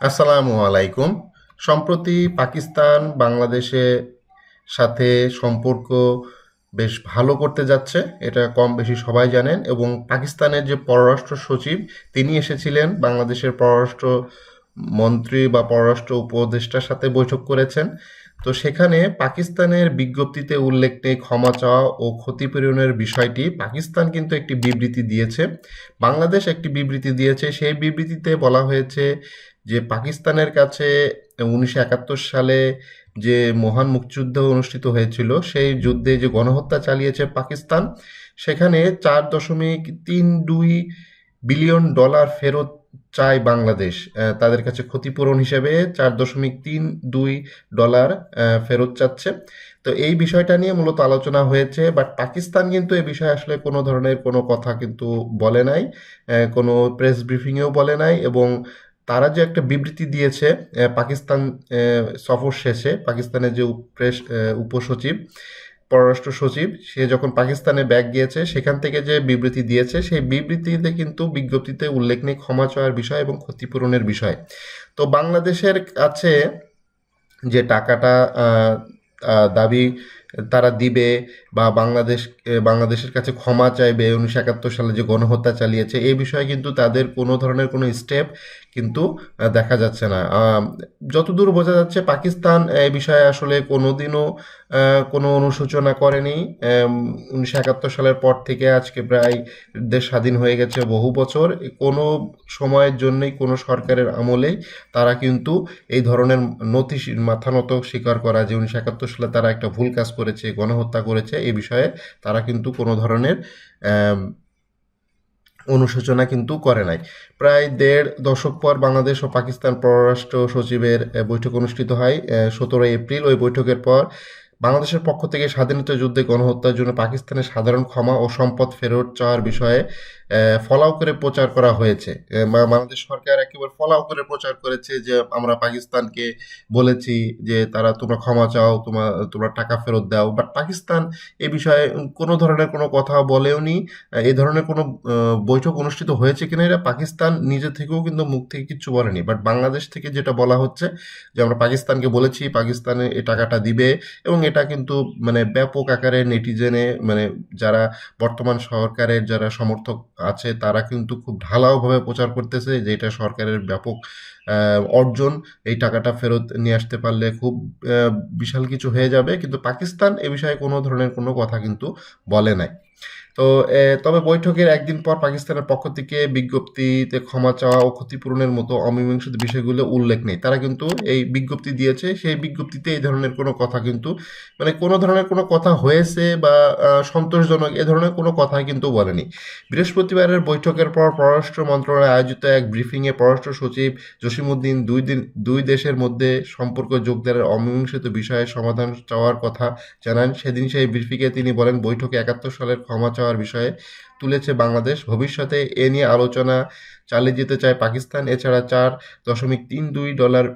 আসসালামু আলাইকুম। সম্প্রতি পাকিস্তান বাংলাদেশে সাথে সম্পর্ক বেশ ভালো করতে যাচ্ছে, এটা কম বেশি সবাই জানেন, এবং পাকিস্তানের যে পররাষ্ট্র সচিব, তিনি এসেছিলেন, বাংলাদেশের পররাষ্ট্র মন্ত্রী বা পররাষ্ট্র উপদেষ্টার সাথে বৈঠক করেছেন। তো সেখানে পাকিস্তানের বিজ্ঞপ্তিতে উল্লেখ নেই ক্ষমা চাওয়া ও ক্ষতিপূরণের বিষয়টি। পাকিস্তান কিন্তু একটি বিবৃতি দিয়েছে। বাংলাদেশ একটি বিবৃতি দিয়েছে। সেই বিবৃতিতে বলা হয়েছে যে, পাকিস্তানের কাছে উনিশশো একাত্তর সালে যে মহান মুক্তিযুদ্ধ অনুষ্ঠিত হয়েছিল, সেই যুদ্ধে যে গণহত্যা চালিয়েছে পাকিস্তান, সেখানে চার দশমিক তিন দুই বিলিয়ন ডলার ফেরত চায় বাংলাদেশ। তাদের কাছে ক্ষতিপূরণ হিসেবে চার দশমিক তিন দুই ডলার ফেরত চাচ্ছে। তো এই বিষয়টা নিয়ে মূলত আলোচনা হয়েছে বাট পাকিস্তান কিন্তু এ বিষয়ে আসলে কোনো ধরনের কোনো কথা কিন্তু বলে নাই কোনো প্রেস ব্রিফিংয়েও বলে নাই, এবং তারা যে একটা বিবৃতি দিয়েছে পাকিস্তান সফর শেষে, পাকিস্তানের যে প্রেস উপসচিব পররাষ্ট্র সচিব, সে যখন পাকিস্তানে ব্যাগ গিয়েছে, সেখান থেকে যে বিবৃতি দিয়েছে, সেই বিবৃতিতে কিন্তু বিজ্ঞপ্তিতে উল্লেখ নেই ক্ষমা চাওয়ার বিষয় এবং ক্ষতিপূরণের বিষয়। তো বাংলাদেশের কাছে যে টাকাটা দাবি তারা দিবে বা বাংলাদেশ বাংলাদেশের কাছে ক্ষমা চাইবে, উনিশশো একাত্তর সালে যে গণহত্যা চালিয়েছে এই বিষয়ে কিন্তু তাদের কোনো ধরনের কোনো স্টেপ কিন্তু দেখা যাচ্ছে না। যতদূর বোঝা যাচ্ছে, পাকিস্তান এই বিষয়ে আসলে কোনোদিনও কোনো অনুশোচনা করেনি। উনিশশো একাত্তর সালের পর থেকে আজকে প্রায় দেশ স্বাধীন হয়ে গেছে বহু বছর। কোনো সময়ের জন্যই, কোনো সরকারের আমলেই তারা কিন্তু এই ধরনের নথি স্বী- মাথা নত স্বীকার করা যে, উনিশশো একাত্তর সালে তারা একটা ভুল কাজ করেছে, গণহত্যা করেছে এই বিষয়ে তারা কিন্তু কোনো ধরনের অনুশোচনা কিন্তু করে নাই। প্রায় দেড় দশক পর বাংলাদেশ ও পাকিস্তান পররাষ্ট্র সচিবের বৈঠক অনুষ্ঠিত হয় সতেরোই এপ্রিল। ওই বৈঠকের পর বাংলাদেশের পক্ষ থেকে স্বাধীনতা যুদ্ধে গণহত্যার জন্য পাকিস্তানের সাধারণ ক্ষমা ও সম্পদ ফেরত চাওয়ার বিষয়ে ফলাও করে প্রচার করা হয়েছে। বাংলাদেশ সরকার একেবারে ফলাও করে প্রচার করেছে যে, আমরা পাকিস্তানকে বলেছি যে, তারা তোমরা ক্ষমা চাও তোমার তোমরা টাকা ফেরত দাও। বাট পাকিস্তান এ বিষয়ে কোনো ধরনের কোনো কথা বলেওনি এই ধরনের কোনো বৈঠক অনুষ্ঠিত হয়েছে কিনা এটা পাকিস্তান নিজে থেকেও কিন্তু মুখ থেকে কিচ্ছু বলেনি। বাট বাংলাদেশ থেকে যেটা বলা হচ্ছে যে, আমরা পাকিস্তানকে বলেছি, পাকিস্তানে এ টাকাটা দিবে। এবং এটা কিন্তু মানে ব্যাপক আকারে নেটিজেনে মানে যারা বর্তমান সরকারের, যারা সমর্থক আছে তারা কিন্তু খুব ঢালাওভাবে প্রচার করতেছে যে এটা সরকারের ব্যাপক অর্জন এই টাকাটা ফেরত নিয়ে আসতে পারলে খুব বিশাল কিছু হয়ে যাবে। কিন্তু পাকিস্তান এ বিষয়ে কোনো ধরনের কোনো কথা কিন্তু বলে নাই। তো তবে বৈঠকের একদিন পর পাকিস্তানের পক্ষ থেকে বিজ্ঞপ্তিতে ক্ষমা চাওয়া ও ক্ষতিপূরণের মতো অমীমাংসিত বিষয়গুলো উল্লেখ নেই। তারা কিন্তু এই বিজ্ঞপ্তি দিয়েছে, সেই বিজ্ঞপ্তিতে এই ধরনের কোনো কথা কিন্তু মানে কোনো ধরনের কোনো কথা হয়েছে বা সন্তোষজনক এ ধরনের কোনো কথাই কিন্তু বলেনি। বৃহস্পতিবারের বৈঠকের পর পররাষ্ট্র মন্ত্রণালয়ে আয়োজিত এক ব্রিফিংয়ে পররাষ্ট্র সচিব জসিমউদ্দিন দুই দিন, দুই দেশের মধ্যে সম্পর্ক যোগদানের অমীমাংসিত বিষয়ে সমাধান চাওয়ার কথা জানান। সেদিন সেই ব্রিফিংয়ে তিনি বলেন, বৈঠকে একাত্তর সালের ক্ষমা চাওয়ার বিষয়ে তুলেছে বাংলাদেশ। ভবিষ্যতে এ নিয়ে আলোচনা চালিয়ে যেতে চায় পাকিস্তান। এছাড়া চার দশমিক তিন দুই ডলার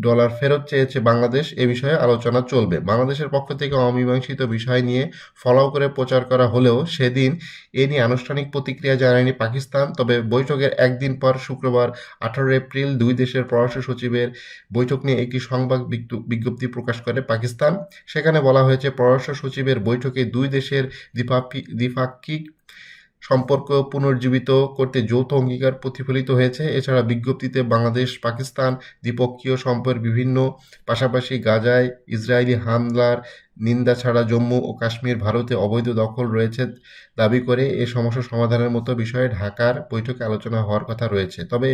ডলার ফেরত চেয়েছে বাংলাদেশ, এ বিষয়ে আলোচনা চলবে। বাংলাদেশের পক্ষ থেকে অমীমাংসিত বিষয় নিয়ে ফলাও করে প্রচার করা হলেও সেদিন এ নিয়ে আনুষ্ঠানিক প্রতিক্রিয়া জানায়নি পাকিস্তান। তবে বৈঠকের একদিন পর শুক্রবার আঠারো এপ্রিল দুই দেশের পররাষ্ট্র সচিবের বৈঠক নিয়ে একটি সংবাদ বিজ্ঞ- বিজ্ঞপ্তি প্রকাশ করে পাকিস্তান। সেখানে বলা হয়েছে, পররাষ্ট্র সচিবের বৈঠকে দুই দেশের দ্বিপাক্ষিক সম্পর্ক পুনর্জীবিত করতে যৌথ অঙ্গীকার প্রতিফলিত হয়েছে। এছাড়া বিজ্ঞপ্তিতে বাংলাদেশ, পাকিস্তান দ্বিপক্ষীয় সম্পর্কের বিভিন্ন, পাশাপাশি গাজায় ইসরায়েলি হামলার নিন্দা ছাড়া জম্মু ও কাশ্মীর, ভারতে অবৈধ দখল রয়েছে দাবি করে এ সমস্যা সমাধানের মতো বিষয়ে ঢাকার বৈঠকে আলোচনা হওয়ার কথা রয়েছে। তবে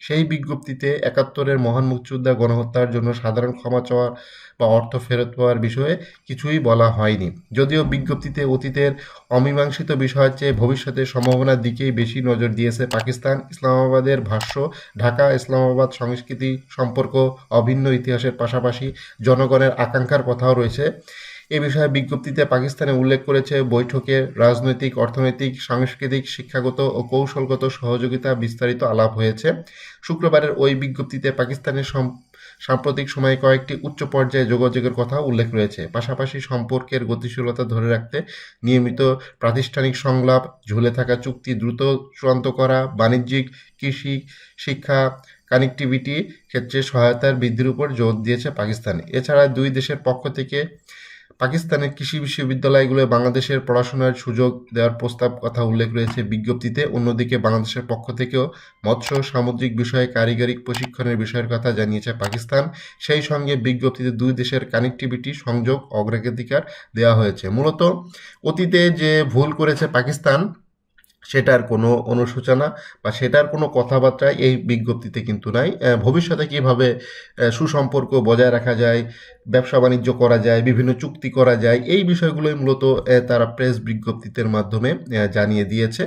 সেই বিজ্ঞপ্তিতে একাত্তরের মহান মুক্তিযোদ্ধা গণহত্যার জন্য সাধারণ ক্ষমা চাওয়া বা অর্থ ফেরত পাওয়ার বিষয়ে কিছুই বলা হয়নি। যদিও বিজ্ঞপ্তিতে অতীতের অমীমাংসিত বিষয় চেয়ে ভবিষ্যতের সম্ভাবনার দিকেই বেশি নজর দিয়েছে পাকিস্তান, ইসলামাবাদের ভাষ্য, ঢাকা, ইসলামাবাদ সংস্কৃতি সম্পর্ক অভিন্ন ইতিহাসের পাশাপাশি জনগণের আকাঙ্ক্ষার কথাও রয়েছে। এ বিষয়ে বিজ্ঞপ্তিতে পাকিস্তানে উল্লেখ করেছে, বৈঠকে রাজনৈতিক, অর্থনৈতিক, সাংস্কৃতিক, শিক্ষাগত ও কৌশলগত সহযোগিতা বিস্তারিত আলাপ হয়েছে। শুক্রবারের ওই বিজ্ঞপ্তিতে পাকিস্তানের সম- সাম্প্রতিক সময়ে কয়েকটি উচ্চ পর্যায়ে যোগাযোগের কথা উল্লেখ রয়েছে। পাশাপাশি সম্পর্কের গতিশীলতা ধরে রাখতে নিয়মিত প্রাতিষ্ঠানিক সংলাপ, ঝুলে থাকা চুক্তি দ্রুত চূড়ান্ত করা, বাণিজ্যিক, কৃষি, শিক্ষা, কানেক্টিভিটি ক্ষেত্রে সহায়তার বৃদ্ধির উপর জোর দিয়েছে পাকিস্তান। এছাড়া দুই দেশের পক্ষ থেকে পাকিস্তানের কৃষি বিশ্ববিদ্যালয়গুলোয় বাংলাদেশের পড়াশোনার সুযোগ দেওয়ার প্রস্তাব কথা উল্লেখ রয়েছে বিজ্ঞপ্তিতে। অন্যদিকে বাংলাদেশের পক্ষ থেকেও মৎস্য সামুদ্রিক বিষয়ে কারিগরি প্রশিক্ষণের বিষয়ের কথা জানিয়েছে পাকিস্তান। সেই সঙ্গে বিজ্ঞপ্তিতে দুই দেশের কানেক্টিভিটি, সংযোগ, অগ্রাধিকার দেওয়া হয়েছে। মূলত অতীতে যে ভুল করেছে পাকিস্তান, সেটার কোনো অনুশোচনা বা সেটার কোনো কথাবার্তা এই বিজ্ঞপ্তিতে কিন্তু নাই। ভবিষ্যতে কীভাবে সুসম্পর্ক বজায় রাখা যায় ব্যবসা বাণিজ্য করা যায় বিভিন্ন চুক্তি করা যায় এই বিষয়গুলোই মূলত তারা প্রেস বিজ্ঞপ্তির মাধ্যমে জানিয়ে দিয়েছে।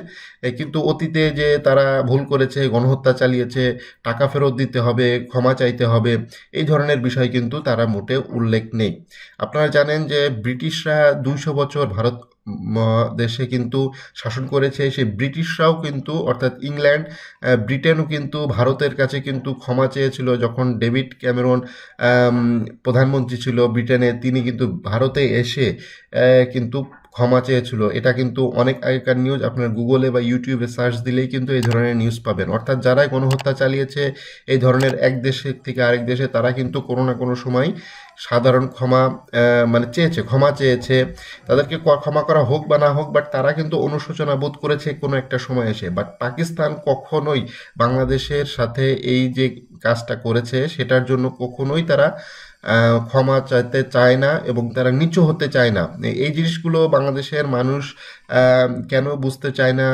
কিন্তু অতীতে যে তারা ভুল করেছে গণহত্যা চালিয়েছে টাকা ফেরত দিতে হবে ক্ষমা চাইতে হবে এই ধরনের বিষয় কিন্তু তারা মোটে উল্লেখ নেই। আপনারা জানেন যে ব্রিটিশরা দুইশো বছর ভারত দেশে কিন্তু শাসন করেছে সেই ব্রিটিশরাও কিন্তু অর্থাৎ ইংল্যান্ড ব্রিটেনও কিন্তু ভারতের কাছে কিন্তু ক্ষমা চেয়েছিল যখন ডেভিড ক্যামেরন আম, প্রধানমন্ত্রী ছিল ব্রিটেনে, তিনি কিন্তু ভারতে এসে কিন্তু ক্ষমা চেয়েছিল। এটা কিন্তু অনেক আগেকার নিউজ আপনার গুগলে বা ইউটিউবে সার্চ দিলেই কিন্তু এই ধরনের নিউজ পাবেন। অর্থাৎ যারাই গণহত্যা চালিয়েছে, এই ধরনের এক দেশে থেকে আরেক দেশে, তারা কিন্তু কোনো না কোনো সময় সাধারণ ক্ষমা মানে চেয়েছে, ক্ষমা চেয়েছে। তাদেরকে ক্ষমা করা হোক বা না হোক বাট তারা কিন্তু অনুশোচনা বোধ করেছে কোনো একটা সময় এসে। বাট পাকিস্তান কখনোই বাংলাদেশের সাথে এই যে কাজটা করেছে, সেটার জন্য কখনোই তারা ক্ষমা চাইতে চায় না এবং তারা নিচু হতে চায় না। এই জিনিসগুলো বাংলাদেশের মানুষ কেন বুঝতে চায় না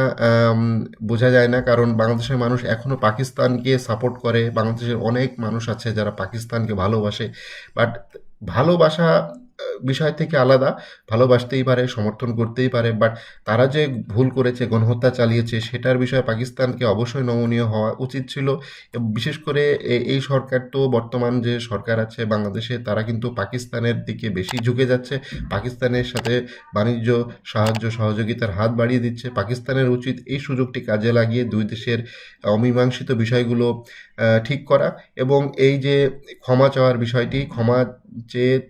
বোঝা যায় না। কারণ বাংলাদেশের মানুষ এখনও পাকিস্তানকে সাপোর্ট করে। বাংলাদেশের অনেক মানুষ আছে যারা পাকিস্তানকে ভালোবাসে। বাট ভালোবাসা বিষয় থেকে আলাদা। ভালোবাসতেই পারে, সমর্থন করতেই পারে বাট তারা যে ভুল করেছে, গণহত্যা চালিয়েছে, সেটার বিষয়ে পাকিস্তানকে অবশ্যই নমনীয় হওয়া উচিত ছিল। বিশেষ করে এই সরকার তো বর্তমান যে সরকার আছে বাংলাদেশে, তারা কিন্তু পাকিস্তানের দিকে বেশি ঝুঁকে যাচ্ছে। পাকিস্তানের সাথে বাণিজ্য, সাহায্য, সহযোগিতার হাত বাড়িয়ে দিচ্ছে। পাকিস্তানের উচিত এই সুযোগটি কাজে লাগিয়ে দুই দেশের অমীমাংসিত বিষয়গুলো ঠিক করা। এবং এই যে ক্ষমা চাওয়ার বিষয়টি, ক্ষমা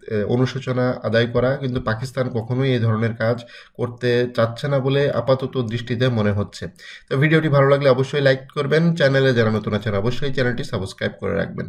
আহ, অনুশোচনা আদায় করা কিন্তু পাকিস্তান কখনোই এই ধরনের কাজ করতে চাচ্ছে না বলে আপাতত দৃষ্টিতে মনে হচ্ছে। তো ভিডিওটি ভালো লাগলে অবশ্যই লাইক করবেন চ্যানেলে যারা নতুন আছেন অবশ্যই চ্যানেলটি সাবস্ক্রাইব করে রাখবেন।